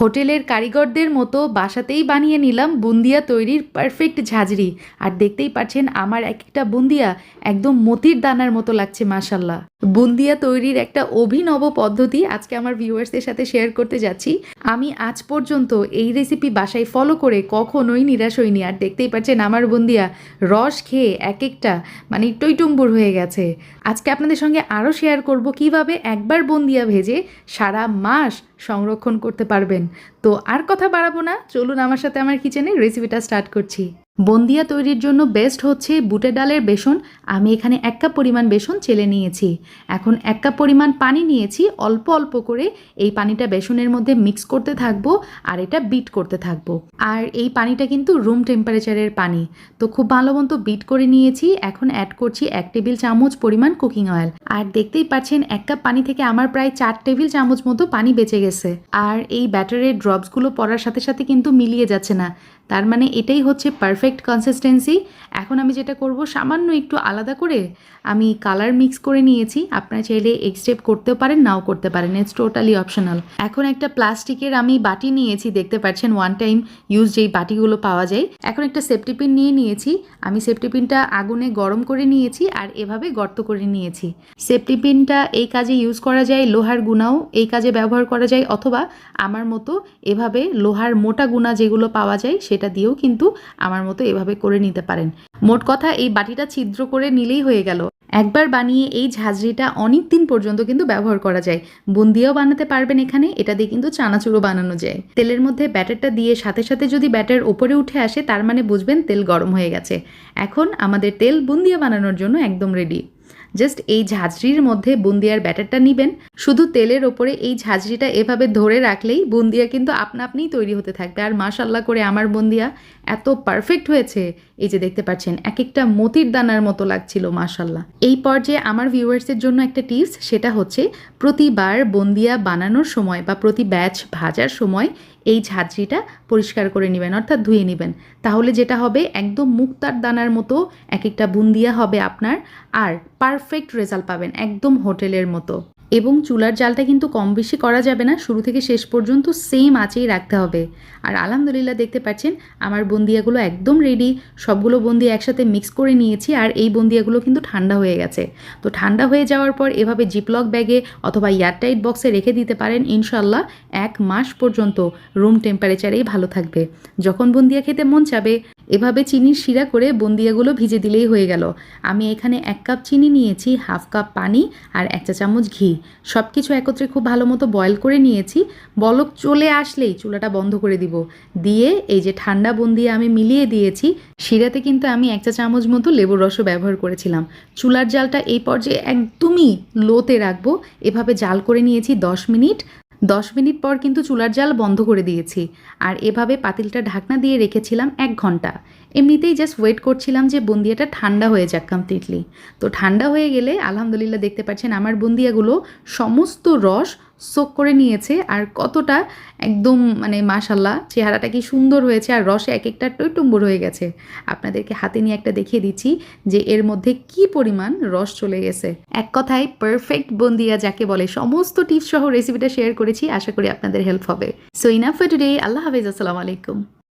হোটেলের কারিগরদের মতো বাসাতেই বানিয়ে নিলাম বুন্দিয়া তৈরির পারফেক্ট ঝাঁঝরি। আর দেখতেই পাচ্ছেন আমার এক একটা বুন্দিয়া একদম মতির দানার মতো লাগছে মাসাল্লাহ বুন্দিয়া তৈরির একটা অভিনব পদ্ধতি আজকে আমার ভিউয়ার্সদের সাথে শেয়ার করতে যাচ্ছি। আমি আজ পর্যন্ত এই রেসিপি বাসায় ফলো করে কখনোই নিরাশ হইনি। আর দেখতেই পাচ্ছেন আমার বুন্দিয়া রস খেয়ে এক একটা মানে টইটুম্বুর হয়ে গেছে। আজকে আপনাদের সঙ্গে আরও শেয়ার করব কীভাবে একবার বুন্দিয়া ভেজে সারা মাস সংরক্ষণ করতে পারবেন। তো আর কথা বাড়াবো না। চলুন আমার সাথে আমার কিচেনে রেসিপিটা স্টার্ট করছি। বন্দিয়া তৈরির জন্য বেস্ট হচ্ছে বুটে ডালের বেসন। আমি এখানে এক কাপ পরিমাণ বেসন চেলে নিয়েছি। এখন এক কাপ পরিমাণ পানি নিয়েছি। অল্প অল্প করে এই পানিটা বেসনের মধ্যে মিক্স করতে থাকব আর এটা বিট করতে থাকব। আর এই পানিটা কিন্তু রুম টেম্পারেচারের পানি। তো খুব ভালো মতো বিট করে নিয়েছি। এখন অ্যাড করছি এক টেবিল চামচ পরিমাণ কুকিং অয়েল আর দেখতেই পাচ্ছেন, এক কাপ পানি থেকে আমার প্রায় চার টেবিল চামচ মতো পানি বেঁচে গেছে। আর এই ব্যাটারের ড্রপসগুলো পড়ার সাথে সাথে কিন্তু মিলিয়ে যাচ্ছে না। তার মানে এটাই হচ্ছে পারফেক্ট কনসিস্টেন্সি এখন আমি যেটা করব, সামান্য একটু আলাদা করে আমি কালার মিক্স করে নিয়েছি। আপনারা চাইলে এক্সটেপ করতেও পারেন, নাও করতে পারেন ইটস টোটালি অপশনাল এখন একটা প্লাস্টিকের আমি বাটি নিয়েছি, দেখতে পাচ্ছেন ওয়ান টাইম ইউজ যেই বাটিগুলো পাওয়া যায়। এখন একটা সেফটিপিন নিয়ে নিয়েছি। আমি সেফটিপিনটা আগুনে গরম করে নিয়েছি আর এভাবে গর্ত করে নিয়েছি। সেফটিপিনটা এই কাজে ইউজ করা যায় লোহার গুণাও এই কাজে ব্যবহার করা যায়। অথবা আমার মতো এভাবে লোহার মোটা গুণা যেগুলো পাওয়া যায় সেটা দিয়েও কিন্তু আমার মতো এভাবে করে নিতে পারেন। মোট কথা এই বাটিটা ছিদ্র করে নিলেই হয়ে গেল। একবার বানিয়ে এই ঝাঁঝরিটা অনেক দিন পর্যন্ত কিন্তু ব্যবহার করা যায়। বুন্দিয়াও বানাতে পারবেন এখানে, এটা দিয়ে কিন্তু চানাচুরো বানানো যায়। তেলের মধ্যে ব্যাটারটা দিয়ে সাথে সাথে যদি ব্যাটার ওপরে উঠে আসে, তার মানে বুঝবেন তেল গরম হয়ে গেছে। এখন আমাদের তেল বুন্দিয়া বানানোর জন্য একদম রেডি জাস্ট এই ঝাঁঝরির মধ্যে বুন্দিয়ার ব্যাটারটা নিবেন। শুধু তেলের ওপরে এই ঝাঁঝরিটা এভাবে ধরে রাখলেই বুন্দিয়া কিন্তু আপনা আপনিই তৈরি হতে থাকবে। আর মাশাল্লাহ করে আমার বুন্দিয়া এত পারফেক্ট হয়েছে। এই যে দেখতে পাচ্ছেন এক একটা মতির দানার মতো লাগছিল মাশাল্লাহ এই পর্যায়ে আমার ভিউয়ার্সের জন্য একটা টিপস, সেটা হচ্ছে প্রতিবার বন্দিয়া বানানোর সময় বা প্রতি ব্যাচ ভাজার সময় এই ঝাঁঝরিটা পরিষ্কার করে নেবেন, অর্থাৎ ধুয়ে নেবেন। তাহলে যেটা হবে, একদম মুক্তার দানার মতো এক একটা বুন্দিয়া হবে আপনার। আর পারফেক্ট রেজাল্ট পাবেন, একদম হোটেলের মতো। এবং চুলার জালটা কিন্তু কম বেশি করা যাবে না, শুরু থেকে শেষ পর্যন্ত সেম আঁচেই রাখতে হবে। আর আলহামদুলিল্লাহ দেখতে পাচ্ছেন, আমার বন্দিয়াগুলো একদম রেডি সবগুলো বন্দিয়া একসাথে মিক্স করে নিয়েছি, আর এই বন্দিয়াগুলো কিন্তু ঠান্ডা হয়ে গেছে। তো ঠান্ডা হয়ে যাওয়ার পর এভাবে জিপলক ব্যাগে অথবা এয়ারটাইট বক্সে রেখে দিতে পারেন ইনশাল্লাহ এক মাস পর্যন্ত রুম টেম্পারেচারেই ভালো থাকবে। যখন বন্দিয়া খেতে মন চাবে এভাবে চিনির শিরা করে বন্দিয়াগুলো ভিজে দিলেই হয়ে গেল। আমি এখানে এক কাপ চিনি নিয়েছি, হাফ কাপ পানি আর এক চা চামচ ঘি। সব কিছু একত্রে খুব ভালো মতো বয়েল করে নিয়েছি। বলক চলে আসলেই চুলাটা বন্ধ করে দিব। দিয়ে এই যে ঠান্ডা বন্দিয়া আমি মিলিয়ে দিয়েছি, শিরাতে কিন্তু আমি এক চা চামচ মতো লেবুর রসও ব্যবহার করেছিলাম। চুলার জালটা এই পর্যায়ে একদমই লোতে রাখব। এভাবে জাল করে নিয়েছি দশ মিনিট। দশ মিনিট পর কিন্তু চুলার জাল বন্ধ করে দিয়েছি। আর এভাবে পাতিলটা ঢাকনা দিয়ে রেখেছিলাম এক ঘণ্টা। এমনিতেই জাস্ট ওয়েট করছিলাম যে বুন্দিয়াটা ঠান্ডা হয়ে যাক কমপ্লিটলি তো ঠান্ডা হয়ে গেলে আলহামদুলিল্লাহ দেখতে পাচ্ছেন আমার বুন্দিয়াগুলো সমস্ত রস সোক করে নিয়েছে আর কতটা একদম মানে মাশাল্লাহ চেহারাটা কি সুন্দর হয়েছে আর রসে এক একটা টইটুম্বুর হয়ে গেছে। আপনাদেরকে হাতে নিয়ে একটা দেখিয়ে দিচ্ছি যে এর মধ্যে কি পরিমাণ রস চলে গেছে। এক কথায় পারফেক্ট বন্দিয়া যাকে বলে সমস্ত টিপস সহ রেসিপিটা শেয়ার করেছি, আশা করি আপনাদের হেল্প হবে। সো ইনাফ ফর টুডে আল্লাহ হাফিজ, আসসালামু আলাইকুম।